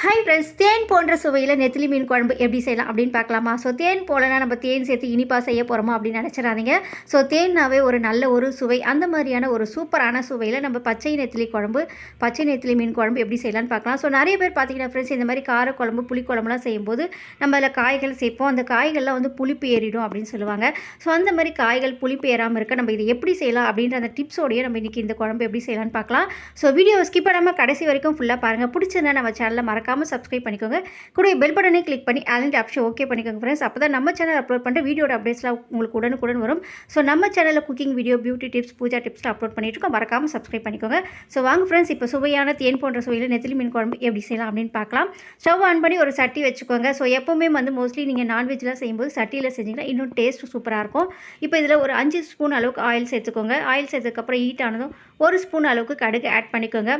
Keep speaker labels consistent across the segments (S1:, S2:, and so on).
S1: Hi friends தேன் போன்ற சுவையில் நெத்திலி மீன் குழம்பு எப்படி செய்யலாம் அப்படின்னு பார்க்கலாமா? ஸோ தேன் போலனா நம்ம தேன் சேர்த்து இனிப்பாக செய்ய போகிறோமா அப்படின்னு நினச்சிடாதீங்க. ஸோ தேன்னாவே ஒரு நல்ல ஒரு சுவை அந்த மாதிரியான ஒரு சூப்பரான சுவையில் நம்ம பச்சை நெத்திலி குழம்பு பச்சை நெத்திலி மீன் குழம்பு எப்படி செய்யலாம்னு பார்க்கலாம். ஸோ நிறைய பேர் பார்த்தீங்கன்னா ஃப்ரெண்ட்ஸ் இந்த மாதிரி கார குழம்பு புளி குழம்புலாம் செய்யும்போது நம்ம அதில் காய்கள் சேர்ப்போம். அந்த காய்கள்லாம் வந்து புளிப்பு ஏறிடும் அப்படின்னு சொல்லுவாங்க. ஸோ அந்த மாதிரி காய்கள் புளிப்பு ஏறாமல் இருக்க நம்ம இதை எப்படி செய்யலாம் அப்படின்ற அந்த டிப்ஸோடய நம்ம இன்றைக்கி இந்த குழம்பு எப்படி செய்யலாம்னு பார்க்கலாம். ஸோ வீடியோ ஸ்கிப் பண்ணாமல் கடைசி வரைக்கும் ஃபுல்லாக பாருங்கள் பிடிச்சிருந்தா நம்ம சேனலில் மறக்க மறக்காமல் சப்ஸ்கிரைப் பண்ணிக்கோங்க. கூட பெல் பட்டனே கிளிக் பண்ணி ஆலண்ட் ஆப்ஷன் ஓகே பண்ணிக்கோங்க ஃப்ரெண்ட்ஸ் அப்போ தான் நம்ம சேனல் அப்லோட் பண்ணுற வீடியோட அப்டேட்ஸ்லாம் உங்களுக்கு உடனுக்குடன் வரும். ஸோ நம்ம சேனலில் cooking video beauty tips pooja டிப்ஸ்லாம் upload பண்ணிட்டு இருக்கோம். மறக்காமல் சப்ஸ்கிரைப் பண்ணிக்கோங்க. ஸோ வாங்க ஃப்ரெண்ட்ஸ் இப்போ சுவையான தேன் போன்ற சுவையில் நெத்திலி மீன் குழம்பு எப்படி செய்யலாம் அப்படின்னு பார்க்கலாம். ஸ்டவ் ஆன் பண்ணி ஒரு சட்டி வச்சுக்கோங்க. ஸோ எப்போவுமே வந்து மோஸ்ட்லி நீங்கள் நான்வெஜ்லாம் செய்யும்போது சட்டியில் செஞ்சிங்கன்னா இன்னும் டேஸ்ட் சூப்பராக இருக்கும். இப்போ இதில் ஒரு அஞ்சு ஸ்பூன் அளவுக்கு ஆயில் சேர்த்துக்கோங்க. ஆயில் சேர்த்ததுக்கப்புறம் ஹீட் ஆனதும் ஒரு ஸ்பூன் அளவுக்கு கடுகு ஆட் பண்ணிக்கோங்க.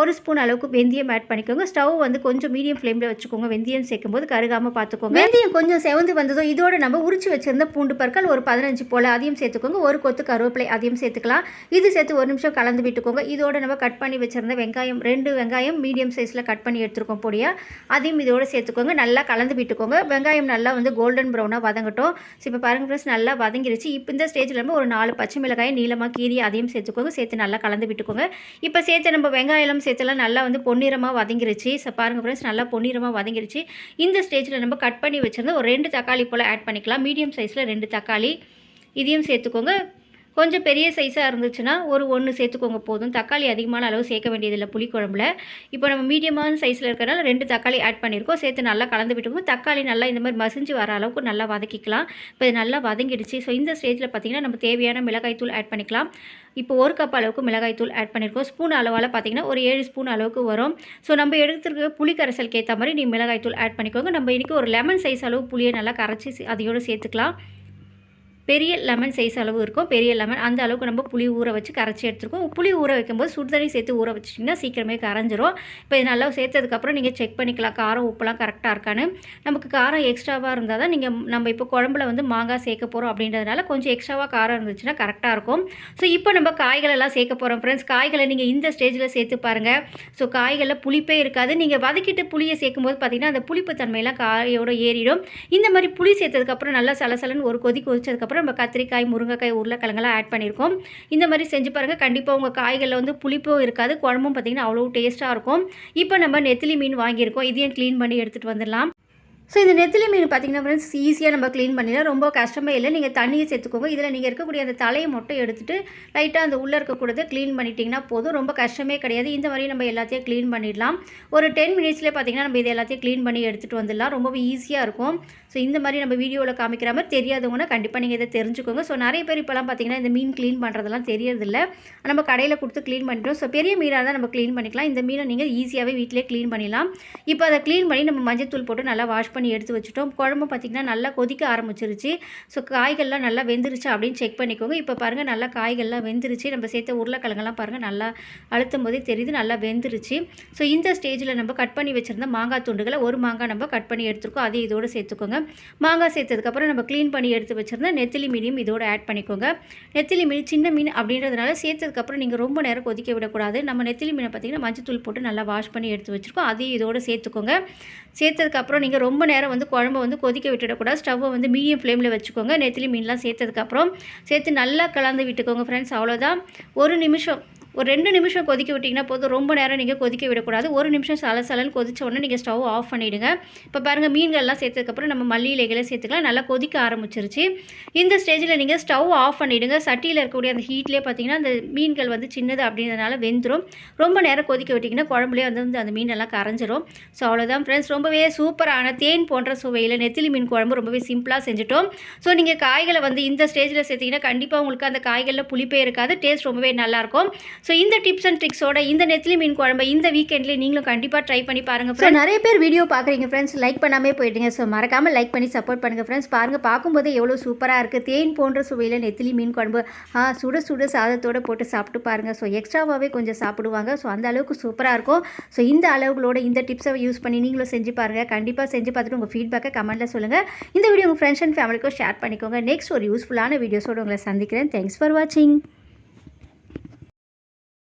S1: ஒரு ஸ்பூன் அளவுக்கு வெந்தயம் ஆட் பண்ணிக்கோங்க. ஸ்டவ் வந்து கொஞ்சம் மீடியம் ஃப்ளேமில் வச்சுக்கோங்க. வெந்தயம் சேர்க்கும்போது கருகாமல் பார்த்துக்கோங்க. வெந்தயம் கொஞ்சம் செவந்து வந்ததும் இதோட நம்ம உரிச்சு வச்சிருந்த பூண்டு பற்கள் ஒரு பதினஞ்சு போல் அதையும் சேர்த்துக்கோங்க. ஒரு கொத்து கருவேப்பிலை அதையும் சேர்த்துக்கலாம். இது சேர்த்து ஒரு நிமிஷம் கலந்து விட்டுக்கோங்க. இதோட நம்ம கட் பண்ணி வச்சிருந்த வெங்காயம் ரெண்டு வெங்காயம் மீடியம் சைஸில் கட் பண்ணி எடுத்துருக்கோம் பொடியாக அதையும் இதோட சேர்த்துக்கோங்க. நல்லா கலந்து விட்டுக்கோங்க. வெங்காயம் நல்லா வந்து கோல்டன் ப்ரௌனாக வதங்கட்டும். ஸோ இப்போ பாருங்க ஃப்ரெண்ட்ஸ் நல்லா வதங்கிருச்சு. இப்போ இந்த ஸ்டேஜில் நம்ம ஒரு நாலு பச்சை மிளகாயை நீளமாக கீரி அதையும் சேர்த்துக்கோங்க. சேர்த்து நல்லா கலந்து விட்டுக்கோங்க. இப்போ சேர்த்து நம்ம வெங்காயம் சேர்த்துலாம் நல்லா வந்து பொன்னிறமாக வதங்கிருச்சு. ஸோ பாருங்கள் ஃப்ரெண்ட்ஸ் நல்லா பொன்னிறமாக வதங்கிருச்சு. இந்த ஸ்டேஜில் நம்ம கட் பண்ணி வச்சுருந்து ஒரு ரெண்டு தக்காளி போல் ஆட் பண்ணிக்கலாம். மீடியம் சைஸில் ரெண்டு தக்காளி. இதையும் சேர்த்துக்கோங்க. கொஞ்சம் பெரிய சைஸாக இருந்துச்சுன்னா ஒரு ஒன்று சேர்த்துக்கோங்க போதும். தக்காளி அதிகமான அளவு சேர்க்க வேண்டியதில்லை புளிக்குழம்புல. இப்போ நம்ம மீடியமான சைஸில் இருக்கிறனால ரெண்டு தக்காளி ஆட் பண்ணியிருக்கோம். சேர்த்து நல்லா கலந்து விட்டுக்கோங்க. தக்காளி நல்லா இந்த மாதிரி மசிஞ்சு வர அளவுக்கு நல்லா வதக்கிக்கலாம். இப்போ இது நல்லா வதங்கிடுச்சு. ஸோ இந்த ஸ்டேஜில் பார்த்திங்கன்னா நம்ம தேவையான மிளகாய் தூள் ஆட் பண்ணிக்கலாம். இப்போ ஒரு கப் அளவுக்கு மிளகாய் தூள் ஆட் பண்ணியிருக்கோம். ஸ்பூன் அளவால் பார்த்திங்கன்னா ஒரு ஏழு ஸ்பூன் அளவுக்கு வரும். ஸோ நம்ம எடுத்துருக்க புளி கரைசலுக்கு ஏற்ற மாதிரி நீங்கள் மிளகாய் தூள் ஆட் பண்ணிக்கோங்க. நம்ம இன்றைக்கி ஒரு லெமன் சைஸ் அளவு புளியை நல்லா கரைச்சி அதையோடு சேர்த்துக்கலாம். பெரிய லெமன் சைஸ் அளவு இருக்கும். பெரிய லெமன் அந்த அளவுக்கு நம்ம புளி ஊற வச்சு கரைச்சி எடுத்துருக்கோம். புளி ஊற வைக்கும்போது சுடு தண்ணி சேர்த்து ஊற வச்சிட்டிங்கன்னா சீக்கிரமே கரைஞ்சிரும். இப்போ இது நல்லா சேர்த்ததுக்கப்புறம் நீங்கள் செக் பண்ணிக்கலாம். காரம் உப்புலாம் கரெக்டாக இருக்கான்னு. நமக்கு காரம் எக்ஸ்ட்ராவாக இருந்தால் தான் நீங்கள் நம்ம இப்போ குழம்புல வந்து மாங்காய் சேர்க்க போகிறோம் அப்படின்றதுனால கொஞ்சம் எக்ஸ்ட்ராவாக காரம் இருந்துச்சுன்னா கரெக்டாக இருக்கும். ஸோ இப்போ நம்ம காய்கள் எல்லாம் சேர்க்க போகிறோம் ஃப்ரெண்ட்ஸ் காய்களை நீங்கள் இந்த ஸ்டேஜில் சேர்த்து பாருங்கள் ஸோ காய்களில் புளிப்பே இருக்காது. நீங்கள் வதக்கிட்டு புளியை சேர்க்கும்போது பார்த்திங்கன்னா அந்த புளிப்பு தன்மையெல்லாம் காயோட ஏறிடும். இந்த மாதிரி புளி சேர்த்ததுக்கப்புறம் நல்லா சலசலன்னு ஒரு கொதி கொதிச்சதுக்கப்புறம் நம்ம கத்திரிக்காய் முருங்கைக்காய் உருளைக்கிழங்கெல்லாம் ஆட் பண்ணியிருக்கோம். இந்த மாதிரி செஞ்சு பாருங்கள் கண்டிப்பாக உங்கள் காய்களில் வந்து புளிப்பும் இருக்காது. குழம்பும் பார்த்திங்கன்னா அவ்வளோ டேஸ்ட்டாக இருக்கும். இப்போ நம்ம நெத்திலி மீன் வாங்கியிருக்கோம். இதையும் க்ளீன் பண்ணி எடுத்துகிட்டு வந்துடலாம். ஸோ இந்த நெத்திலி மீன் பார்த்திங்கன்னா ஃப்ரெண்ட்ஸ் ஈஸியாக நம்ம க்ளீன் பண்ணிடலாம். ரொம்ப கஷ்டமே இல்லை. நீங்கள் தண்ணியை சேர்த்துக்கோங்க. இதில் நீங்கள் இருக்கக்கூடிய அந்த தலையை மட்டும் எடுத்துகிட்டு லைட்டாக அந்த உள்ளே இருக்கக்கூடாது க்ளீன் பண்ணிட்டிங்கன்னா போதும். ரொம்ப கஷ்டமே கிடையாது. இந்த மாதிரி நம்ம எல்லாத்தையும் க்ளீன் பண்ணிடலாம். ஒரு டென் மினிட்ஸ்லேயே பார்த்திங்கன்னா நம்ம இதை எல்லாத்தையும் க்ளீன் பண்ணி எடுத்துகிட்டு வந்துடலாம். ரொம்பவே ஈஸியாக இருக்கும். ஸோ இந்த மாதிரி நம்ம வீடியோவில் காமிக்கிற மாதிரி தெரியாதவங்கன்னா கண்டிப்பாக நீங்கள் இதை தெரிஞ்சுக்கோங்க. ஸோ நிறைய பேர் இப்போலாம் பார்த்திங்கன்னா இந்த மீன் க்ளீன் பண்ணுறதெல்லாம் தெரியறதில்ல. நம்ம கடையில் கொடுத்து க்ளீன் பண்ணிட்டோம். ஸோ பெரிய மீனாக தான் நம்ம க்ளீன் பண்ணிக்கலாம். இந்த மீனை நீங்கள் ஈஸியாகவே வீட்டிலே க்ளீன் பண்ணிடலாம். இப்போ அதை க்ளீன் பண்ணி நம்ம மஞ்சள் தூள் போட்டு நல்லா வாஷ் பண்ணி எடுத்து வச்சுட்டோம். குழம்பு பார்த்திங்கன்னா நல்லா கொதிக்க ஆரம்பிச்சிருச்சு. ஸோ காய்கள்லாம் நல்லா வெந்துருச்சு அப்படின்னு செக் பண்ணிக்கோங்க. இப்போ பாருங்கள் நல்லா காய்கள்லாம் வெந்துருச்சு. நம்ம சேர்த்த உருளைக்கிழங்கெல்லாம் பாருங்கள் நல்லா அழுத்தும் போதே தெரியுது நல்லா வெந்துருச்சு. ஸோ இந்த ஸ்டேஜில் நம்ம கட் பண்ணி வச்சுருந்த மாங்காய் துண்டுகளை ஒரு மாங்காய் நம்ம கட் பண்ணி எடுத்துருக்கோம். அதையும் இதோடு சேர்த்துக்கோங்க. மாங்காய் சேர்த்ததுக்கப்புறம் நம்ம க்ளீன் பண்ணி எடுத்து வச்சுருந்த நெத்திலி மீனையும் இதோடு ஆட் பண்ணிக்கோங்க. நெத்திலி மீன் சின்ன மீன் அப்படின்றதுனால சேர்த்ததுக்கப்புறம் நீங்கள் ரொம்ப நேரம் கொதிக்க விடக்கூடாது. நம்ம நெத்திலி மீனை பார்த்திங்கன்னா மஞ்சள் தூள் போட்டு நல்லா வாஷ் பண்ணி எடுத்து வச்சுருக்கோம். அதையும் இதோடு சேர்த்துக்கோங்க. சேர்த்ததுக்கப்புறம் நீங்கள் ரொம்ப நேரம் வந்து குழம்பை வந்து கொதிக்க விட்டுடக்கூடாது. ஸ்டவ்வை வந்து மீடியம் ஃப்ளேமில் வச்சுக்கோங்க. நெத்திலி மீன்லாம் சேர்த்ததுக்கப்புறம் சேர்த்து நல்லா கலந்து விட்டுக்கோங்க ஃப்ரெண்ட்ஸ் அவ்வளோதான் ஒரு நிமிஷம். ஒரு ரெண்டு நிமிஷம் கொதிக்க விட்டிங்கன்னா போதும். ரொம்ப நேரம் நீங்கள் கொதிக்க விடக்கூடாது. ஒரு நிமிஷம் சலசலன்னு கொதிச்ச உடனே நீங்கள் ஸ்டவ் ஆஃப் பண்ணிவிடுங்க இப்போ பாருங்கள் மீன்கள்லாம் சேர்த்ததுக்கப்புறம் நம்ம மல்லி இலைகளை சேர்த்துக்கலாம். நல்லா கொதிக்க ஆரம்பிச்சிருச்சு. இந்த ஸ்டேஜில் நீங்கள் ஸ்டவ் ஆஃப் பண்ணிவிடுங்க சட்டியில் இருக்கக்கூடிய அந்த ஹீட்லேயே பார்த்தீங்கன்னா அந்த மீன்கள் வந்து சின்னது அப்படின்றதுனால வெந்துடும் ரொம்ப நேரம் கொதிக்க விட்டிங்கன்னா குழம்புலேயே வந்து அந்த மீனெல்லாம் கரைஞ்சிரும். ஸோ அவ்வளோதான் ஃப்ரெண்ட்ஸ் ரொம்பவே சூப்பரான தேன் போன்ற சுவையில் நெத்திலி மீன் குழம்பு ரொம்பவே சிம்பிளாக செஞ்சுட்டோம். ஸோ நீங்கள் காய்களை வந்து இந்த ஸ்டேஜில் சேர்த்திங்கன்னா கண்டிப்பாக உங்களுக்கு அந்த காய்களில் புளிப்பே இருக்காது. டேஸ்ட் ரொம்பவே நல்லாயிருக்கும் ஸோ இந்த டிப்ஸ் அண்ட் ட்ரிக்ஸோட இந்த நெத்திலி மீன் குழம்பு இந்த வீக்கெண்ட்லேயே நீங்களும் கண்டிப்பாக ட்ரை பண்ணி பாருங்கள் ஸோ நிறைய பேர் வீடியோ பார்க்குறீங்க ஃப்ரெண்ட்ஸ் லைக் பண்ணாமே போயிட்டீங்க ஸோ மறக்காமல் லைக் பண்ணி சப்போர்ட் பண்ணுங்கள் ஃப்ரெண்ட்ஸ் பாருங்கள் பார்க்கும்போது எவ்வளோ சூப்பராக இருக்குது தேன் போன்ற சுவையில் நெத்திலி மீன் குழம்பு. ஆ சுட சுட சாதத்தோடு போட்டு சாப்பிட்டு பாருங்கள் ஸோ எக்ஸ்ட்ராவாகவே கொஞ்சம் சாப்பிடுவாங்க. ஸோ அந்த அளவுக்கு சூப்பராக இருக்கும். ஸோ இந்த அளவுகளோட இந்த டிப்ஸை யூஸ் பண்ணி நீங்களும் செஞ்சு பாருங்கள் கண்டிப்பாக செஞ்சு பார்த்துட்டு உங்கள் ஃபீட்பேக்கை கமெண்ட்டில் சொல்லுங்கள் இந்த வீடியோ உங்கள் ஃப்ரெண்ட்ஸ் அண்ட் ஃபேமிலிக்கும் ஷேர் பண்ணிக்கோங்க. நெக்ஸ்ட் ஒரு யூஸ்ஃபுல்லான வீடியோஸோடு உங்களை சந்திக்கிறேன். தேங்க்ஸ் ஃபார் வாட்சிங்